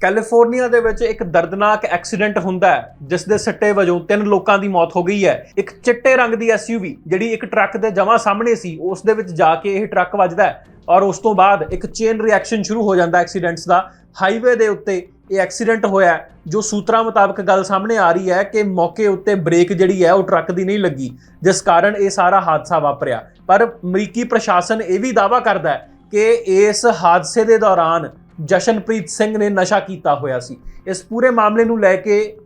California ਦੇ ਵਿੱਚ ਇੱਕ ਦਰਦਨਾਕ ਐਕਸੀਡੈਂਟ ਹੁੰਦਾ ਹੈ, ਜਿਸ ਦੇ ਸਿੱਟੇ ਵਜੋਂ ਤਿੰਨ ਲੋਕਾਂ ਦੀ ਮੌਤ ਹੋ ਗਈ ਹੈ। ਇੱਕ ਚਿੱਟੇ ਰੰਗ ਦੀ ਐਸਯੂਵੀ ਜਿਹੜੀ ਇੱਕ ਟਰੱਕ ਦੇ ਜਮਾਂ ਸਾਹਮਣੇ ਸੀ, ਉਸ ਦੇ ਵਿੱਚ ਜਾ ਕੇ ਇਹ ਟਰੱਕ ਵੱਜਦਾ ਹੈ ਔਰ ਉਸ ਤੋਂ ਬਾਅਦ ਇੱਕ ਚੇਨ ਰਿਐਕਸ਼ਨ ਸ਼ੁਰੂ ਹੋ ਜਾਂਦਾ ਐਕਸੀਡੈਂਟਸ ਦਾ। ਹਾਈਵੇ ਦੇ ਉੱਤੇ ਇਹ ਐਕਸੀਡੈਂਟ ਹੋਇਆ ਜੋ ਸੂਤਰਾਂ ਮੁਤਾਬਕ ਗੱਲ ਸਾਹਮਣੇ ਆ ਰਹੀ ਹੈ ਕਿ ਮੌਕੇ ਉੱਤੇ ਬ੍ਰੇਕ ਜਿਹੜੀ ਹੈ, ਉਹ ਟਰੱਕ ਦੀ ਨਹੀਂ ਲੱਗੀ, ਜਿਸ ਕਾਰਨ ਇਹ ਸਾਰਾ ਹਾਦਸਾ ਵਾਪਰਿਆ। ਪਰ ਅਮਰੀਕੀ ਪ੍ਰਸ਼ਾਸਨ ਇਹ ਵੀ ਦਾਅਵਾ ਕਰਦਾ ਹੈ ਕਿ ਇਸ ਹਾਦਸੇ ਦੇ ਦੌਰਾਨ ਜਸ਼ਨਪ੍ਰੀਤ ਸਿੰਘ ਨੇ ਨਸ਼ਾ ਕੀਤਾ ਹੋਇਆ ਸੀ। ਇਸ ਪੂਰੇ ਮਾਮਲੇ ਨੂੰ ਲੈ ਕੇ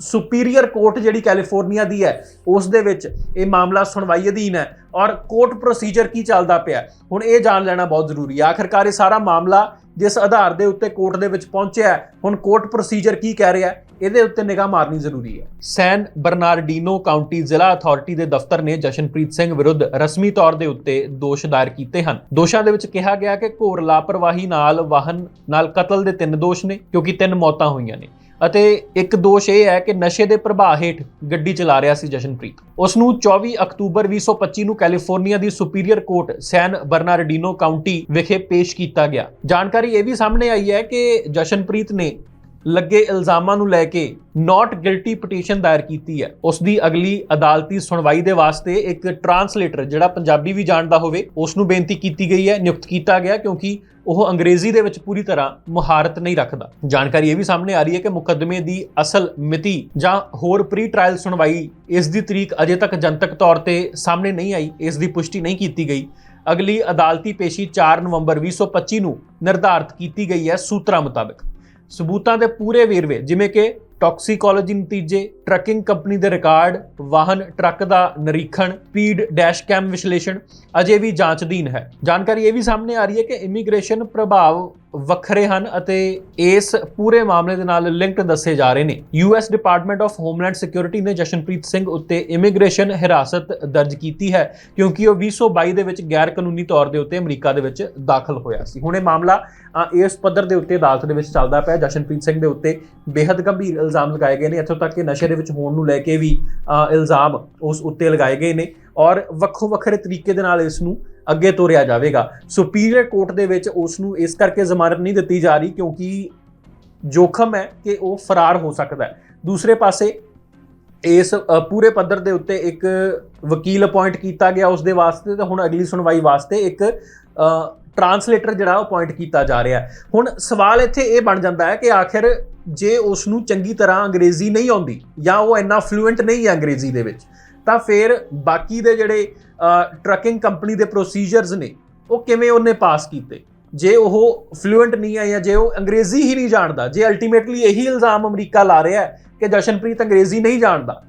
ਸੁਪੀਰੀਅਰ ਕੋਰਟ ਜਿਹੜੀ ਕੈਲੀਫੋਰਨੀਆ ਦੀ ਹੈ, ਉਸ ਦੇ ਵਿੱਚ ਇਹ ਮਾਮਲਾ ਸੁਣਵਾਈ ਅਧੀਨ ਹੈ ਔਰ ਕੋਰਟ ਪ੍ਰੋਸੀਜਰ ਕੀ ਚੱਲਦਾ ਪਿਆ ਹੁਣ ਇਹ ਜਾਣ ਲੈਣਾ ਬਹੁਤ ਜ਼ਰੂਰੀ ਹੈ। ਆਖਰਕਾਰ ਇਹ ਸਾਰਾ ਮਾਮਲਾ ਜਿਸ ਆਧਾਰ ਦੇ ਉੱਤੇ ਕੋਰਟ ਦੇ ਵਿੱਚ ਪਹੁੰਚਿਆ ਹੁਣ ਕੋਰਟ ਪ੍ਰੋਸੀਜਰ ਕੀ ਕਹਿ ਰਿਹਾ ਇਹਦੇ ਉੱਤੇ ਨਿਗਾਹ ਮਾਰਨੀ ਜ਼ਰੂਰੀ ਹੈ। ਸੈਨ ਬਰਨਾਰਡੀਨੋ ਕਾਉਂਟੀ ਜ਼ਿਲ੍ਹਾ ਅਥਾਰਟੀ ਦੇ ਦਫ਼ਤਰ ਨੇ ਜਸ਼ਨਪ੍ਰੀਤ ਸਿੰਘ ਵਿਰੁੱਧ ਰਸਮੀ ਤੌਰ ਦੇ ਉੱਤੇ ਦੋਸ਼ ਦਾਇਰ ਕੀਤੇ ਹਨ। ਦੋਸ਼ਾਂ ਦੇ ਵਿੱਚ ਕਿਹਾ ਗਿਆ ਕਿ ਘੋਰ ਲਾਪਰਵਾਹੀ ਨਾਲ ਵਾਹਨ ਨਾਲ ਕਤਲ ਦੇ ਤਿੰਨ ਦੋਸ਼ ਨੇ, ਕਿਉਂਕਿ ਤਿੰਨ ਮੌਤਾਂ ਹੋਈਆਂ ਨੇ। ਅਤੇ ਇੱਕ ਦੋਸ਼ ਇਹ ਹੈ ਕਿ ਨਸ਼ੇ ਦੇ ਪ੍ਰਭਾਵ ਹੇਠ ਗੱਡੀ ਚਲਾ ਰਿਹਾ ਸੀ ਜਸ਼ਨਪ੍ਰੀਤ। ਉਸ ਨੂੰ 24 ਅਕਤੂਬਰ 2025 ਨੂੰ ਕੈਲੀਫੋਰਨੀਆ ਦੀ superior court San Bernardino county ਵਿਖੇ ਪੇਸ਼ ਕੀਤਾ ਗਿਆ। ਜਾਣਕਾਰੀ ਇਹ ਵੀ ਸਾਹਮਣੇ ਆਈ ਹੈ ਕਿ ਜਸ਼ਨਪ੍ਰੀਤ ਨੇ ਲੱਗੇ ਇਲਜ਼ਾਮਾਂ ਨੂੰ ਲੈ ਕੇ ਨਾਟ ਗਿਲਟੀ ਪਟੀਸ਼ਨ ਦਾਇਰ ਕੀਤੀ ਹੈ। ਉਸ ਦੀ ਅਗਲੀ ਅਦਾਲਤੀ ਸੁਣਵਾਈ ਦੇ ਵਾਸਤੇ ਇੱਕ ਟਰਾਂਸਲੇਟਰ ਜਿਹੜਾ ਪੰਜਾਬੀ ਵੀ ਜਾਣਦਾ ਹੋਵੇ, ਉਸ ਨੂੰ ਬੇਨਤੀ ਕੀਤੀ ਗਈ ਹੈ, ਨਿਯੁਕਤ ਕੀਤਾ ਗਿਆ ਕਿਉਂਕਿ ਉਹ ਅੰਗਰੇਜ਼ੀ ਦੇ ਵਿੱਚ ਪੂਰੀ ਤਰ੍ਹਾਂ ਮੁਹਾਰਤ ਨਹੀਂ ਰੱਖਦਾ। ਜਾਣਕਾਰੀ ਇਹ ਵੀ ਸਾਹਮਣੇ ਆ ਰਹੀ ਹੈ ਕਿ ਮੁਕੱਦਮੇ ਦੀ ਅਸਲ ਮਿਤੀ ਜਾਂ ਹੋਰ ਪ੍ਰੀ ਟ੍ਰਾਇਲ ਸੁਣਵਾਈ ਇਸ ਦੀ ਤਰੀਕ ਅਜੇ ਤੱਕ ਜਨਤਕ ਤੌਰ ਤੇ ਸਾਹਮਣੇ ਨਹੀਂ ਆਈ, ਇਸ ਦੀ ਪੁਸ਼ਟੀ ਨਹੀਂ ਕੀਤੀ ਗਈ। ਅਗਲੀ ਅਦਾਲਤੀ ਪੇਸ਼ੀ 4 ਨਵੰਬਰ 2025 ਨੂੰ ਨਿਰਧਾਰਤ ਕੀਤੀ ਗਈ ਹੈ ਸੂਤਰਾਂ ਮੁਤਾਬਕ। ਸਬੂਤਾਂ ਦੇ ਪੂਰੇ ਵੇਰਵੇ, ਜਿਵੇਂ ਕਿ ਟੌਕਸੀਕੋਲੋਜੀ ਨਤੀਜੇ ਟਰੱਕਿੰਗ ਕੰਪਨੀ ਦੇ ਰਿਕਾਰਡ ਵਾਹਨ ਟਰੱਕ ਦਾ ਨਿਰੀਖਣ ਸਪੀਡ ਡੈਸ਼ ਕੈਮ ਵਿਸ਼ਲੇਸ਼ਣ, ਅਜੇ ਵੀ ਜਾਂਚ ਅਧੀਨ ਹੈ। ਜਾਣਕਾਰੀ ਇਹ ਵੀ ਸਾਹਮਣੇ ਆ ਰਹੀ ਹੈ ਕਿ ਇਮੀਗ੍ਰੇਸ਼ਨ ਪ੍ਰਭਾਵ ਵੱਖਰੇ ਹਨ ਅਤੇ ਇਸ ਪੂਰੇ ਮਾਮਲੇ ਦੇ ਨਾਲ ਲਿੰਕਡ ਦੱਸੇ ਜਾ ਰਹੇ ਨੇ। US department of homeland security ਨੇ ਜਸ਼ਨਪ੍ਰੀਤ ਸਿੰਘ ਉੱਤੇ ਇਮੀਗ੍ਰੇਸ਼ਨ ਹਿਰਾਸਤ ਦਰਜ ਕੀਤੀ ਹੈ, ਕਿਉਂਕਿ ਉਹ 2022 ਦੇ ਵਿੱਚ ਗੈਰ ਕਾਨੂੰਨੀ ਤੌਰ ਦੇ ਉੱਤੇ ਅਮਰੀਕਾ ਦੇ ਵਿੱਚ ਦਾਖਲ ਹੋਇਆ ਸੀ। ਹੁਣ ਇਹ ਮਾਮਲਾ ਇਸ ਪੱਧਰ ਦੇ ਉੱਤੇ ਅਦਾਲਤ ਦੇ ਵਿੱਚ ਚੱਲਦਾ ਪਿਆ। ਜਸ਼ਨਪ੍ਰੀਤ ਸਿੰਘ ਦੇ ਉੱਤੇ ਬੇहद ਗੰਭੀਰ ਇਲਜ਼ਾਮ ਲਗਾਏ ਗਏ ਨੇ। ਇੱਥੋਂ ਤੱਕ ਕਿ ਨਸ਼ੇ ਦੇ ਵਿੱਚ ਹੋਣ ਨੂੰ ਲੈ ਕੇ ਵੀ ਇਲਜ਼ਾਮ ਉਸ ਉੱਤੇ ਲਗਾਏ ਗਏ ਨੇ ਔਰ ਵੱਖੋ ਵੱਖਰੇ ਤਰੀਕੇ ਦੇ ਨਾਲ ਇਸ ਨੂੰ ਅੱਗੇ ਤੋਰਿਆ ਜਾਵੇਗਾ। ਸੁਪੀਰੀਅਰ ਕੋਰਟ ਦੇ ਵਿੱਚ ਉਸ ਨੂੰ ਇਸ ਕਰਕੇ ਜ਼ਮਾਨਤ ਨਹੀਂ ਦਿੱਤੀ ਜਾ ਰਹੀ ਕਿਉਂਕਿ ਜੋਖਮ ਹੈ ਕਿ ਉਹ ਫਰਾਰ ਹੋ ਸਕਦਾ ਹੈ। ਦੂਸਰੇ ਪਾਸੇ ਇਸ ਪੂਰੇ ਪੱਧਰ ਦੇ ਉੱਤੇ ਇੱਕ ਵਕੀਲ ਅਪਾਇੰਟ ਕੀਤਾ ਗਿਆ ਉਸ ਦੇ ਵਾਸਤੇ ਤੇ ਹੁਣ ਅਗਲੀ ਸੁਣਵਾਈ ਵਾਸਤੇ ਇੱਕ ਟਰਾਂਸਲੇਟਰ ਜਿਹੜਾ ਉਹ ਅਪਾਇੰਟ ਕੀਤਾ ਜਾ ਰਿਹਾ ਹੁਣ ਸਵਾਲ ਇੱਥੇ ਇਹ ਬਣ ਜਾਂਦਾ ਹੈ ਕਿ ਆਖਿਰ ਜੇ ਉਸ ਨੂੰ ਚੰਗੀ ਤਰ੍ਹਾਂ ਅੰਗਰੇਜ਼ੀ ਨਹੀਂ ਆਉਂਦੀ ਜਾਂ ਉਹ ਇੰਨਾ ਫਲੂਐਂਟ ਨਹੀਂ ਹੈ ਅੰਗਰੇਜ਼ੀ ਦੇ ਵਿੱਚ ਤਾਂ ਫਿਰ ਬਾਕੀ ਦੇ ਜਿਹੜੇ ਟਰੱਕਿੰਗ ਕੰਪਨੀ ਦੇ ਪ੍ਰੋਸੀਜਰਸ ਨੇ, ਉਹ ਕਿਵੇਂ ਉਹਨੇ ਪਾਸ ਕੀਤੇ? ਜੇ ਉਹ ਫਲੂਐਂਟ ਨਹੀਂ ਹੈ ਜਾਂ ਜੇ ਉਹ ਅੰਗਰੇਜ਼ੀ ਹੀ ਨਹੀਂ ਜਾਣਦਾ, ਜੇ ਅਲਟੀਮੇਟਲੀ ਇਹੀ ਇਲਜ਼ਾਮ ਅਮਰੀਕਾ ਲਾ ਰਿਹਾ ਹੈ ਕਿ ਜਸ਼ਨਪ੍ਰੀਤ ਅੰਗਰੇਜ਼ੀ ਨਹੀਂ ਜਾਣਦਾ,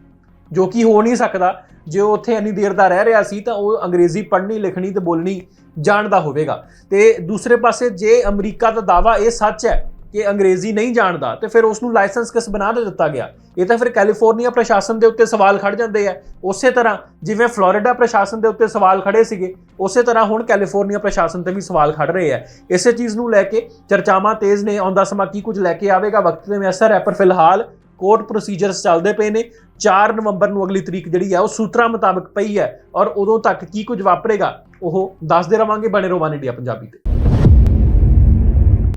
ਜੋ ਕਿ ਹੋ ਨਹੀਂ ਸਕਦਾ, ਜੇ ਉਹ ਉੱਥੇ ਇੰਨੀ ਦੇਰ ਦਾ ਰਹਿ ਰਿਹਾ ਸੀ ਤਾਂ ਉਹ ਅੰਗਰੇਜ਼ੀ ਪੜ੍ਹਨੀ, ਲਿਖਣੀ ਤੇ ਬੋਲਣੀ ਜਾਣਦਾ ਹੋਵੇਗਾ। ਤੇ ਦੂਸਰੇ ਪਾਸੇ ਜੇ ਅਮਰੀਕਾ ਦਾ ਦਾਵਾ ਇਹ ਸੱਚ ਹੈ ਕਿ ਅੰਗਰੇਜ਼ੀ ਨਹੀਂ ਜਾਣਦਾ ਤੇ ਫਿਰ ਉਸ ਨੂੰ ਲਾਇਸੈਂਸ ਕਿਸ ਬਣਾ ਦੇ ਦਿੱਤਾ ਗਿਆ? ਇਹ ਤਾਂ ਫਿਰ ਕੈਲੀਫੋਰਨੀਆ ਪ੍ਰਸ਼ਾਸਨ ਦੇ ਉੱਤੇ ਸਵਾਲ ਖੜ ਜਾਂਦੇ ਆ। ਉਸੇ ਤਰ੍ਹਾਂ ਜਿਵੇਂ ਫਲੋਰੀਡਾ ਪ੍ਰਸ਼ਾਸਨ ਦੇ ਉੱਤੇ ਸਵਾਲ ਖੜੇ ਸੀਗੇ, ਉਸੇ ਤਰ੍ਹਾਂ ਹੁਣ ਕੈਲੀਫੋਰਨੀਆ ਪ੍ਰਸ਼ਾਸਨ ਤੇ ਵੀ ਸਵਾਲ ਖੜ ਰਹੇ ਆ। ਇਸੇ ਚੀਜ਼ ਨੂੰ ਲੈ ਕੇ ਚਰਚਾਵਾਂ ਤੇਜ਼ ਨੇ, ਆਉਂਦਾ ਸਮਾਂ ਕੀ ਕੁਝ ਲੈ ਕੇ ਆਵੇਗਾ? ਵਕਤ ਦੇ ਅਸਰ ਹੈ, ਪਰ ਫਿਲਹਾਲ ਕੋਰਟ ਪ੍ਰੋਸੀਜਰਸ ਚੱਲਦੇ ਪਏ ਨੇ। 4 ਨਵੰਬਰ ਨੂੰ ਅਗਲੀ ਤਰੀਕ ਜਿਹੜੀ ਹੈ ਉਹ ਸੂਤਰਾਂ ਮੁਤਾਬਕ ਪਈ ਹੈ ਔਰ ਉਦੋਂ ਤੱਕ ਕੀ ਕੁਝ ਵਾਪਰੇਗਾ, ਉਹ ਦੱਸਦੇ ਰਵਾਂਗੇ ਬਣੇ ਰਹੋ ਵਨ ਇੰਡੀਆ ਪੰਜਾਬੀ ਤੇ।